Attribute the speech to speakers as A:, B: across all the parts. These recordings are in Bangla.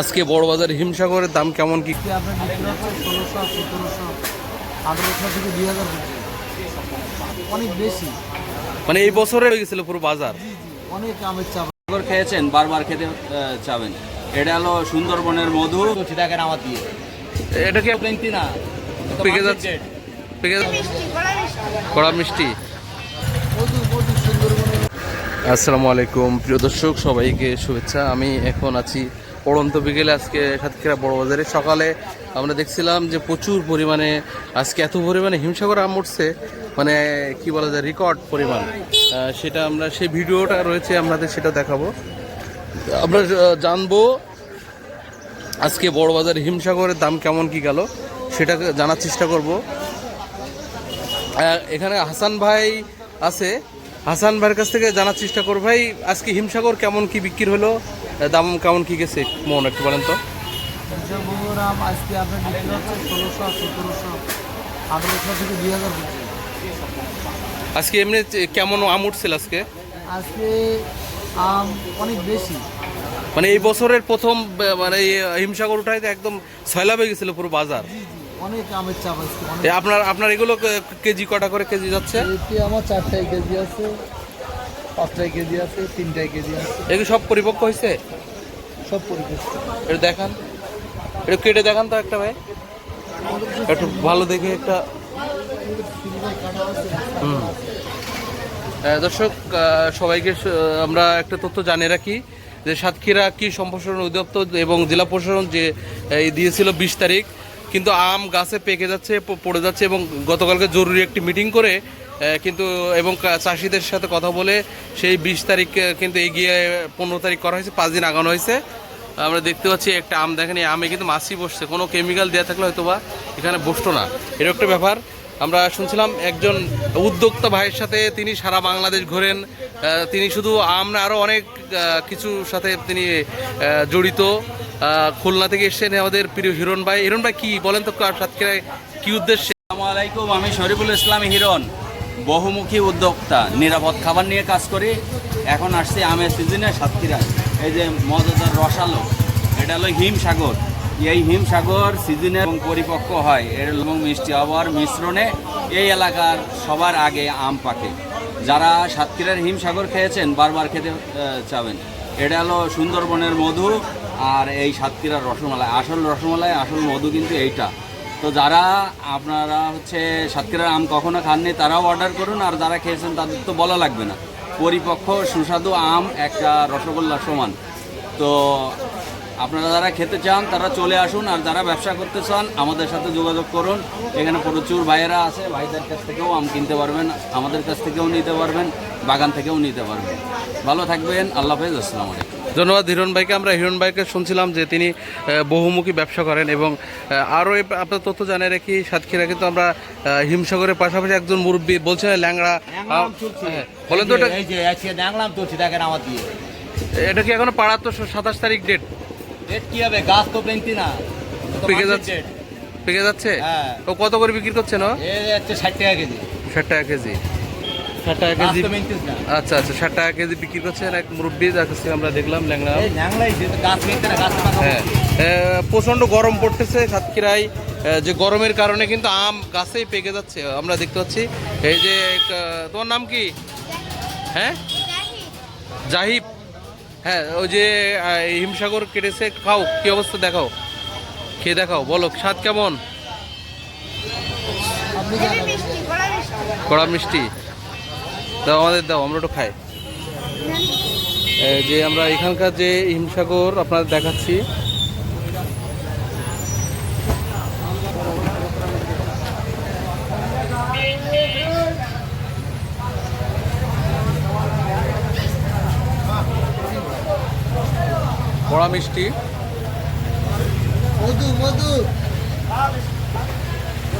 A: আজকে বড় বাজার হিমসাগরের দাম কেমন কি?
B: অনেক বেশি।
A: মানে এই বছরে হয়ে গেছিল পুরো বাজার?
B: অনেক আমের চাপ।
C: খেয়েছেন বারবার খেতে চাবেন। এটা হলো সুন্দরবনের মধু। দেখেন আমার দিয়ে?
A: এটা কি
C: পেন্টি না?
A: পেকে যাচ্ছে? পেকে কড়া মিষ্টি।
B: মধু মধু সুন্দরবনের
A: আসসালামু আলাইকুম। প্রিয় দর্শক সবাইকে শুভেচ্ছা। আমি এখন আছি পড়ন্ত বিকেলে আজকে সাতক্ষীরা বড় বাজারে। সকালে আমরা দেখছিলাম যে প্রচুর পরিমাণে আজকে এত পরিমাণে হিমসাগর আম উঠছে মানে কি বলা যায় রেকর্ড পরিমাণ। সেটা আমরা, সেই ভিডিওটা রয়েছে, আপনাদের সেটা দেখাবো। আমরা জানব আজকে বড় বাজার হিমসাগরের দাম কেমন, কি গেল, সেটা জানার চেষ্টা করব। এখানে হাসান ভাই আছে। হাসান ভাইয়ের কাছ থেকে জানার চেষ্টা করব, ভাই, আজকে হিমসাগর কেমন, কি বিক্রি হলো? দাম কেমন কি গেছে? মন একটু বলেন তো।
B: আম আজকে আপনার বিক্রি হচ্ছে ষোলোশো সতেরোশো আঠেরোশো থেকে দুই হাজার
A: আজকে এমনি কেমন আম উঠছিল আজকে?
B: আজকে আম অনেক বেশি।
A: মানে এই বছরের প্রথম মানে হিমসাগর উঠায় তো একদম সয়লাবে গেছিল পুরো বাজার।
B: অনেক আমের চাপ আজকে
A: আপনার আপনার এগুলো কেজি কটা করে কেজি যাচ্ছে?
B: আমার চারটায় কেজি আছে। পাঁচটায় কেজি আছে তিনটায় কেজি আছে।
A: এগুলো সব পরিপক্ক হয়েছে?
B: সব পরিবেশ
A: একটু দেখান। একটু কেটে দেখান তো একটা ভাই। একটু ভালো দেখে একটা। হুম। দর্শক সবাইকে আমরা একটা তথ্য জানিয়ে রাখি যে সাতক্ষীরা কি সম্প্রসারণ অধিদপ্তর এবং জেলা প্রশাসন যে দিয়েছিল বিশ তারিখ কিন্তু আম গাছে পেকে যাচ্ছে পড়ে যাচ্ছে এবং গতকালকে জরুরি একটি মিটিং করে কিন্তু, এবং চাষিদের সাথে কথা বলে সেই বিশ তারিখ কিন্তু এগিয়ে পনেরো তারিখ করা হয়েছে, পাঁচ দিন আগানো হয়েছে। আমরা দেখতে পাচ্ছি একটা আম, দেখেন এই আমে কিন্তু মাছি বসছে। কোনো কেমিক্যাল দেওয়া থাকলে হয়তো বা এখানে বসতো না। এর একটা ব্যাপার। আমরা শুনছিলাম একজন উদ্যোক্তা ভাইয়ের সাথে তিনি সারা বাংলাদেশ ঘোরেন। তিনি শুধু আম না আরও অনেক কিছুর সাথে তিনি জড়িত। খুলনা থেকে এসেছেন আমাদের প্রিয় হিরণ ভাই। হিরণ ভাই, কী বলেন তো সাতক্ষীরায় কী উদ্দেশ্যে?
C: আসসালামু আলাইকুম, আমি শরীফুল ইসলাম হিরণ। বহুমুখী উদ্যোক্তা নিরাপদ খাবার নিয়ে কাজ করি এখন আসছি আমের সিজনে সাতক্ষীরায় এই যে মজাদার রসালো, এটা হলো হিমসাগর এই হিমসাগর সিজনে এবং পরিপক্ক হয়। এর এবং মিষ্টি আবহাওয়ার মিশ্রণে এই এলাকার সবার আগে আম পাকে। যারা সাতক্ষীরার হিমসাগর খেয়েছেন, বারবার খেতে চাবেন। এটা হলো সুন্দরবনের মধু আর এই সাতক্ষীরার রসমালাই। আসল রসমালাই, আসল মধু কিন্তু এইটা। তো যারা আপনারা হচ্ছে সাতক্ষীরার আম কখনো খাননি, তারাও অর্ডার করুন, আর যারা খেয়েছেন তাদের তো বলা লাগবে না। পরিপক্ষ সুস্বাদু আম একটা রসগোল্লা সমান। তো আপনারা যারা খেতে চান তারা চলে আসুন আর যারা ব্যবসা করতে চান আমাদের সাথে যোগাযোগ করুন। এখানে প্রচুর ভাইয়েরা আছে ভাইদের কাছ থেকেও আম কিনতে পারবেন আমাদের কাছ থেকেও নিতে পারবেন বাগান থেকেও নিতে পারবেন। ভালো থাকবেন আল্লাহ হাফেজ আসসালামু আলাইকুম।
A: ধন্যবাদ হিরণ ভাইকে। আমরা হিরণ ভাইকে শুনছিলাম যে তিনি বহুমুখী ব্যবসা করেন এবং আরও এই- আপনার তথ্য জানিয়ে রাখি সাতক্ষীরা কিন্তু আমরা হিমসাগরের পাশাপাশি একজন মুরব্বী বলছেন ল্যাংড়া। হ্যাঁ, বলেন তো এটা
C: দেখেন আমার দিয়ে।
A: এটা কি এখনও পাড়ার তো সাতাশ তারিখ ডেট
C: রেট কি হবে? গাছ তো পেন্টি না।
A: পেকে যাচ্ছে? পেকে যাচ্ছে?
C: হ্যাঁ।
A: ও কত করে বিক্রি করছেন ও
C: এ হচ্ছে ষাট টাকা কেজি।
A: ষাট টাকা কেজি। ষাট টাকা কেজি আচ্ছা আচ্ছা ষাট টাকা কেজি বিক্রি করছেন এক মুরব্বী আমরা দেখলাম ল্যাংড়া।
C: এই ন্যাংলাই যে গাছ মেনটেন না গাছ পাকা
A: হ্যাঁ। প্রচণ্ড গরম পড়তেছে সাতক্ষীরায়। যে গরমের কারণে কিন্তু আম গাছেই পেকে যাচ্ছে। আমরা দেখতে পাচ্ছি এই যে তোমার নাম কি? হ্যাঁ? জাহিব হ্যাঁ ওই যে হিমসাগর কেটেছে খাও কি অবস্থা দেখাও। খেয়ে দেখাও বলো স্বাদ কেমন? কড়া মিষ্টি দাও আমাদের দাও আমরা একটু খাই। যে আমরা এখানকার যে হিমসাগর আপনাদের দেখাচ্ছি। কড়া মিষ্টি।
B: মধু মধু।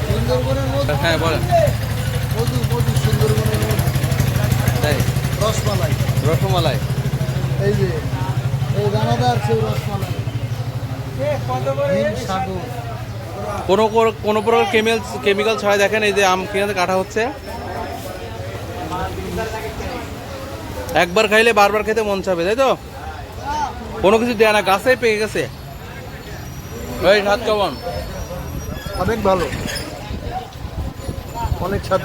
B: সুন্দরবনের মধু।
A: হ্যাঁ বলেন।
B: মধু মধু সুন্দরবনের মধু।
A: তাই?
B: রসমালাই।
A: রসমালাই।
B: এই যে এই দানাদার সেই রসমালাই।
A: কোনো কর- কোনো প্রকার কেমিক্যাল কেমিক্যাল ছাড়া দেখেন এই যে আম কিনে কাটা হচ্ছে। একবার খাইলে বারবার খেতে মন চাবে তাই তো? কোনো কিছু দেয় না গাছে পেয়ে গেছে। ওই স্বাদ কেমন
B: অনেক ভালো। অনেক ছাদ